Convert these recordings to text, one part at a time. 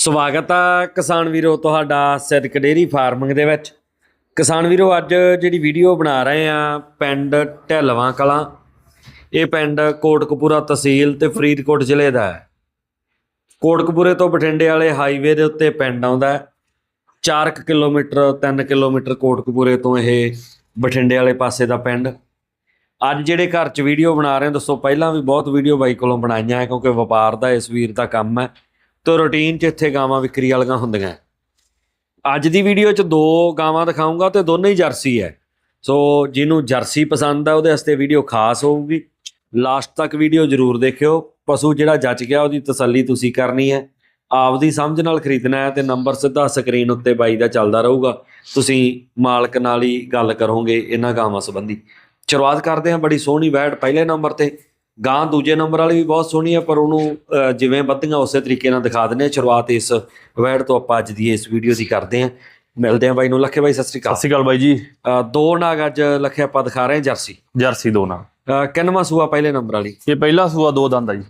ਸਵਾਗਤ ਆ ਕਿਸਾਨ ਵੀਰੋ ਤੁਹਾਡਾ ਸਿਦਕ ਡੇਰੀ ਫਾਰਮਿੰਗ ਦੇ ਵਿੱਚ। ਕਿਸਾਨ ਵੀਰੋ, ਅੱਜ ਜਿਹੜੀ ਵੀਡੀਓ ਬਣਾ ਰਹੇ ਆ ਪਿੰਡ ਢਿਲਵਾਂ ਕਲਾਂ। ਇਹ ਪਿੰਡ ਕੋਟਕਪੂਰਾ ਤਹਿਸੀਲ ਤੇ ਫਰੀਦਕੋਟ ਜ਼ਿਲ੍ਹੇ ਦਾ ਹੈ। ਕੋਟਕਪੂਰੇ ਤੋਂ ਬਠਿੰਡੇ ਵਾਲੇ ਹਾਈਵੇ ਦੇ ਉੱਤੇ ਪਿੰਡ ਆਉਂਦਾ ਹੈ। 4 ਕਿਲੋਮੀਟਰ 3 ਕਿਲੋਮੀਟਰ ਕੋਟਕਪੂਰੇ ਤੋਂ ਇਹ ਬਠਿੰਡੇ ਵਾਲੇ ਪਾਸੇ ਦਾ ਪਿੰਡ। ਅੱਜ ਜਿਹੜੇ ਘਰ 'ਚ ਵੀਡੀਓ ਬਣਾ ਰਹੇ ਹਾਂ ਦੱਸੋ ਪਹਿਲਾਂ ਵੀ ਬਹੁਤ ਵੀਡੀਓ ਬਾਈ ਕੋਲੋਂ ਬਣਾਈਆਂ ਹੈ, ਕਿਉਂਕਿ ਵਪਾਰ ਦਾ ਇਸ ਵੀਰ ਦਾ ਕੰਮ ਹੈ। ਤੇ ਰੂਟੀਨ 'ਚ ਇੱਥੇ ਗਾਵਾਂ ਵਿਕਰੀ ਵਾਲੀਆਂ ਹੁੰਦੀਆਂ। ਅੱਜ ਦੀ ਵੀਡੀਓ 'ਚ ਦੋ ਗਾਵਾਂ ਦਿਖਾਉਂਗਾ ਤੇ ਦੋਨੇ ਹੀ ਜਰਸੀ ਹੈ। ਸੋ ਜਿਹਨੂੰ ਜਰਸੀ ਪਸੰਦ ਆ, ਉਹਦੇ ਵਾਸਤੇ ਵੀਡੀਓ ਖਾਸ ਹੋਊਗੀ। ਲਾਸਟ ਤੱਕ ਵੀਡੀਓ ਜ਼ਰੂਰ ਦੇਖਿਓ। ਪਸ਼ੂ ਜਿਹੜਾ ਜੱਜ ਗਿਆ, ਉਹਦੀ ਤਸੱਲੀ ਤੁਸੀਂ ਕਰਨੀ ਹੈ। ਆਪਦੀ ਸਮਝ ਨਾਲ ਖਰੀਦਣਾ ਹੈ ਤੇ ਨੰਬਰ ਸਿੱਧਾ ਸਕਰੀਨ ਉੱਤੇ ਬਾਈ ਦਾ ਚੱਲਦਾ ਰਹੂਗਾ। ਤੁਸੀਂ ਮਾਲਕ ਨਾਲ ਹੀ ਗੱਲ ਕਰੋਗੇ ਇਹਨਾਂ ਗਾਵਾਂ ਸੰਬੰਧੀ। ਸ਼ੁਰੂਆਤ ਕਰਦੇ ਹਾਂ ਬੜੀ ਸੋਹਣੀ ਵੈੜ ਪਹਿਲੇ ਨੰਬਰ ਤੇ। ਗਾਂ ਦੂਜੇ ਨੰਬਰ ਵਾਲੀ ਵੀ ਬਹੁਤ ਸੋਹਣੀ ਹੈ ਪਰ ਉਹਨੂੰ ਜਿਵੇਂ ਵੱਧੀਆਂ ਉਸੇ ਤਰੀਕੇ ਨਾਲ ਦਿਖਾ ਦਿੰਦੇ ਆ ਸ਼ੁਰੂਆਤ ਇਸ ਵੈਡ ਤੋਂ ਆਪਾਂ ਅੱਜ ਦੀ ਇਸ ਵੀਡੀਓ ਦੀ ਕਰਦੇ ਆ ਮਿਲਦੇ ਆ ਬਾਈ ਨੂੰ। ਲੱਖੇ ਬਾਈ ਸਤਿ ਸ੍ਰੀ ਅਕਾਲ। ਸਤਿ ਸ੍ਰੀ ਅਕਾਲ ਬਾਈ ਜੀ। ਦੋ ਨਾਗ ਅੱਜ ਲੱਖੇ ਆਪਾਂ ਦਿਖਾ ਰਹੇ ਜਰਸੀ। ਜਰਸੀ ਦੋ ਨਾਗ। ਕਿੰਨਵਾਂ ਸੂਆ ਪਹਿਲੇ ਨੰਬਰ ਵਾਲੀ? ਇਹ ਪਹਿਲਾ ਸੂਆ ਦੋ ਦੰਦ ਜੀ।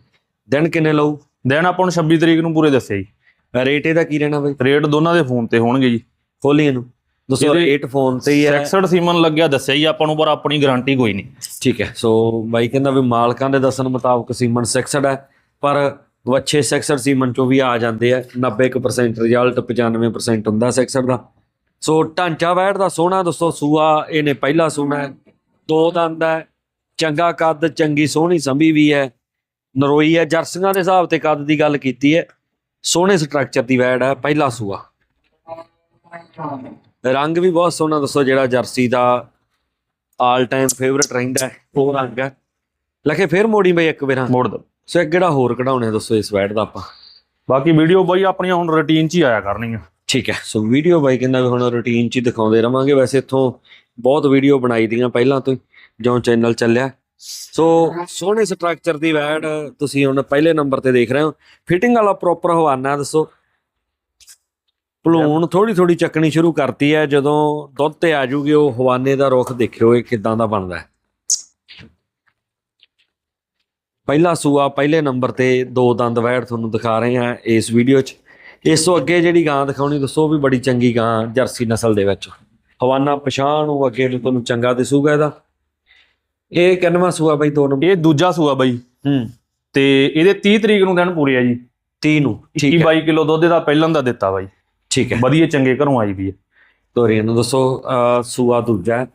ਦਿਨ ਕਿੰਨੇ ਲਊ? ਦਿਨ ਆਪਾਂ ਨੂੰ 26 ਤਰੀਕ ਨੂੰ ਪੂਰੇ ਦੱਸਿਆ ਜੀ। ਰੇਟ ਇਹਦਾ ਕੀ ਰਹਿਣਾ ਬਾਈ? ਰੇਟ ਦੋਨਾਂ ਦੇ ਫੋਨ ਤੇ ਹੋਣਗੇ ਜੀ। ਖੋਲੀਆਂ ਨੂੰ 208 ਫੋਨ ਤੇ ਹੀ ਹੈ। 66 ਸੀਮਨ ਲੱਗਿਆ ਦੱਸਿਆ ਹੀ ਆਪਾਂ ਨੂੰ ਪਰ ਆਪਣੀ ਗਾਰੰਟੀ ਕੋਈ ਨਹੀਂ। ਠੀਕ ਹੈ ਸੋ ਬਾਈ ਕਹਿੰਦਾ ਵੀ ਮਾਲਕਾਂ ਦੇ ਦੱਸਣ ਮੁਤਾਬਕ ਸੀਮਨ 66 ਹੈ ਪਰ ਵੱਛੇ 66 ਸੀਮਨ ਚੋਂ ਵੀ ਆ ਜਾਂਦੇ ਆ 90% ਰਿਜ਼ਲਟ 95% ਹੁੰਦਾ 66 ਦਾ। ਸੋ ਢਾਂਚਾ ਵੈੜ ਦਾ ਸੋਹਣਾ ਦੋਸਤੋ ਸੂਆ ਇਹਨੇ ਪਹਿਲਾ ਸੋਹਣਾ ਦੋ ਦੰਦ ਹੈ ਚੰਗਾ ਕੱਦ ਚੰਗੀ ਸੋਹਣੀ ਸੰਭੀ ਵੀ ਹੈ ਨਰੋਈ ਹੈ ਜਰਸੀਆਂ ਦੇ ਹਿਸਾਬ ਤੇ ਕੱਦ ਦੀ ਗੱਲ ਕੀਤੀ ਹੈ ਸੋਹਣੇ ਸਟਰਕਚਰ ਦੀ ਵੈੜ ਹੈ ਪਹਿਲਾ ਸੂਆ। ਰੰਗ ਵੀ ਬਹੁਤ ਸੋਹਣਾ ਦੱਸੋ ਜਿਹੜਾ ਜਰਸੀ ਦਾ ਆਲ ਟਾਈਮ ਫੇਵਰਟ ਰਹਿੰਦਾ ਹੈ ਉਹ ਰੰਗ ਹੈ। ਲਖੇ ਫੇਰ ਮੋੜੀ ਬਈ ਇੱਕ ਵਾਰਾਂ ਮੋੜ ਦੋ ਸੋ ਇੱਕ ਕਿਹੜਾ ਹੋਰ ਕਢਾਉਣੇ ਦੱਸੋ ਇਸ ਵੈਟ ਦਾ ਆਪਾਂ। ਬਾਕੀ ਵੀਡੀਓ ਬਾਈ ਆਪਣੀਆਂ ਹੁਣ ਰੁਟੀਨ 'ਚ ਹੀ ਆਇਆ ਕਰਨੀਆਂ। ਠੀਕ ਹੈ ਸੋ ਵੀਡੀਓ ਬਾਈ ਕਹਿੰਦਾ ਵੀ ਹੁਣ ਰੂਟੀਨ ਚ ਹੀ ਦਿਖਾਉਂਦੇ ਰਵਾਂਗੇ। ਵੈਸੇ ਇੱਥੋਂ ਬਹੁਤ ਵੀਡੀਓ ਬਣਾਈ ਦੀਆਂ ਪਹਿਲਾਂ ਤੋਂ ਜਿਉਂ ਚੈਨਲ ਚੱਲਿਆ। ਸੋ ਸੋਹਣੇ ਸਟਰਕਚਰ ਦੀ ਵੈਡ ਤੁਸੀਂ ਹੁਣ ਪਹਿਲੇ ਨੰਬਰ ਤੇ ਦੇਖ ਰਹੇ ਹੋ। ਫਿਟਿੰਗ ਵਾਲਾ ਪ੍ਰੋਪਰ ਹਵਾਨਾ ਦੱਸੋ। ਭਲੂਣ ਥੋੜੀ ਥੋੜੀ ਚੱਕਣੀ ਸ਼ੁਰੂ ਕਰਤੀ ਹੈ ਜਦੋਂ ਦੁੱਧ ਤੇ ਆ ਜੂਗੀ ਉਹ ਹਵਾਨੇ ਦਾ ਰੁਖ ਦੇਖਿਓ ਇਹ ਕਿਦਾਂ ਦਾ ਬਣਦਾ ਹੈ। ਪਹਿਲਾ ਸੂਆ ਪਹਿਲੇ ਨੰਬਰ ਤੇ ਦੋ ਦੰਦ ਵੈੜ ਤੁਹਾਨੂੰ ਦਿਖਾ ਰਹੇ ਹਾਂ ਇਸ ਵੀਡੀਓ 'ਚ। ਇਸ ਤੋਂ ਅੱਗੇ ਜਿਹੜੀ ਗਾਂ ਦਿਖਾਉਣੀ ਦੱਸੋ ਉਹ ਵੀ ਬੜੀ ਚੰਗੀ ਗਾਂ ਜਰਸੀ ਨਸਲ ਦੇ ਵਿੱਚ। ਹਵਾਨਾ ਪਛਾਣ ਨੂੰ ਅੱਗੇ ਨੂੰ ਤੁਹਾਨੂੰ ਚੰਗਾ ਦਿਸੂਗਾ ਇਹਦਾ। ਇਹ ਕਿੰਨਵਾਂ ਸੂਆ ਬਈ ਦੋ ਨੰਬਰ ਇਹ ਦੂਜਾ ਸੂਆ ਬਾਈ। ਹੂੰ। ਤੇ ਇਹਦੇ 30 ਤਰੀਕ ਨੂੰ ਦਿਨ ਪੂਰੇ ਆ ਜੀ। 30 ਨੂੰ 21 ਠੀਕ ਹੈ। 22 ਕਿਲੋ ਦੁੱਧ ਦਾ ਪਹਿਲਾਂ ਦਾ ਦਿੱਤਾ ਬਾਈ। ਠੀਕ ਹੈ। ਵਧੀਆ ਚੰਗੇ ਘਰੋਂ ਆਈ ਵੀ ਹੈ। ਤੋਰੀ ਨੂੰ ਦੱਸੋ ਸੂਆ ਦੂਜਾ ਹੈ।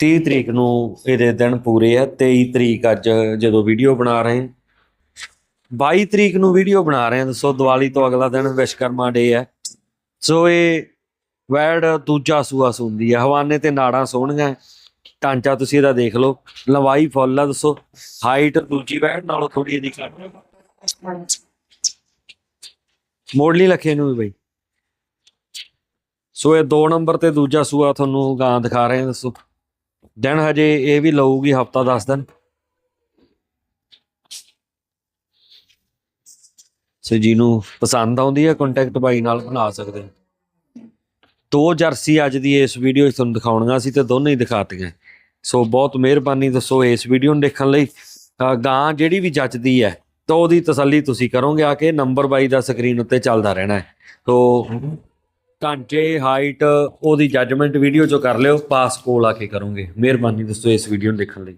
30 ਤਰੀਕ ਨੂੰ ਇਹਦੇ ਦਿਨ ਪੂਰੇ ਆ 23 ਤਰੀਕ ਅੱਜ ਜਦੋਂ ਵੀਡੀਓ ਬਣਾ ਰਹੇ ਹਾਂ। 22 ਤਰੀਕ ਨੂੰ ਵੀਡੀਓ ਬਣਾ ਰਹੇ ਹਾਂ। ਦੱਸੋ ਦੀਵਾਲੀ ਤੋਂ ਅਗਲਾ ਦਿਨ ਵਿਸ਼ਕਰਮਾ ਡੇ ਹੈ। ਸੋ ਇਹ ਵੈੜ ਦੂਜਾ ਸੂਆ ਸੁੰਦੀ ਹੈ। ਹਵਾਨੇ ਤੇ ਨਾੜਾਂ ਸੋਹਣੀਆਂ। ਢਾਂਚਾ ਤੁਸੀਂ ਇਹਦਾ ਦੇਖ ਲਓ। ਲੰਬਾਈ ਫੁੱਲ ਆ ਦੱਸੋ। ਹਾਈਟ ਦੂਜੀ ਵੈੜ ਨਾਲੋਂ ਥੋੜੀ ਇਹਦੀ ਘੱਟ ਮੋੜਲੀ ਲਖੇ ਨੂੰ ਵੀ ਬਈ। ਸੋ ਇਹ 2 ਨੰਬਰ ਤੇ ਦੂਜਾ ਸੂਆ ਤੁਹਾਨੂੰ ਗਾਂ ਦਿਖਾ ਰਹੇ ਹਾਂ, ਦੱਸੋ। ਦਿਨ ਹਜੇ ਇਹ ਵੀ ਲਊਗੀ, ਹਫਤਾ 10 ਦਿਨ। ਸੋ ਜਿਹਨੂੰ ਪਸੰਦ ਆਉਂਦੀ ਹੈ ਕੰਟੈਕਟ ਬਾਈ ਨਾਲ ਬਣਾ ਸਕਦੇ ਹੋ। ਦੋ ਜਰਸੀ ਅੱਜ ਦੀ ਇਸ ਵੀਡੀਓ ਵਿੱਚ ਤੁਹਾਨੂੰ ਦਿਖਾਉਣੀਆਂ ਸੀ ਤੇ ਦੋਨੇ ਹੀ ਦਿਖਾਤੀਆਂ। ਸੋ ਬਹੁਤ ਮਿਹਰਬਾਨੀ ਦੱਸੋ ਇਸ ਵੀਡੀਓ ਨੂੰ ਦੇਖਣ ਲਈ। ਅਹ ਗਾਂ ਜਿਹੜੀ ਵੀ ਜੱਚਦੀ ਹੈ, ਤਾਂ ਉਹਦੀ ਤਸੱਲੀ ਤੁਸੀਂ ਕਰੋਗੇ, ਆ ਕੇ ਨੰਬਰ ਬਾਈ ਦਾ ਸਕਰੀਨ ਉੱਤੇ ਚੱਲਦਾ ਰਹਿਣਾ ਹੈ। ਸੋ ਘੰਟੇ ਹਾਈਟ ਉਹਦੀ ਜੱਜਮੈਂਟ ਵੀਡੀਓ ਚੋਂ ਕਰ ਲਿਓ ਪਾਸ ਕੋਲ ਆ ਕੇ ਕਰੋਗੇ। ਮਿਹਰਬਾਨੀ ਦੋਸਤੋ ਇਸ ਵੀਡੀਓ ਨੂੰ ਦੇਖਣ ਲਈ।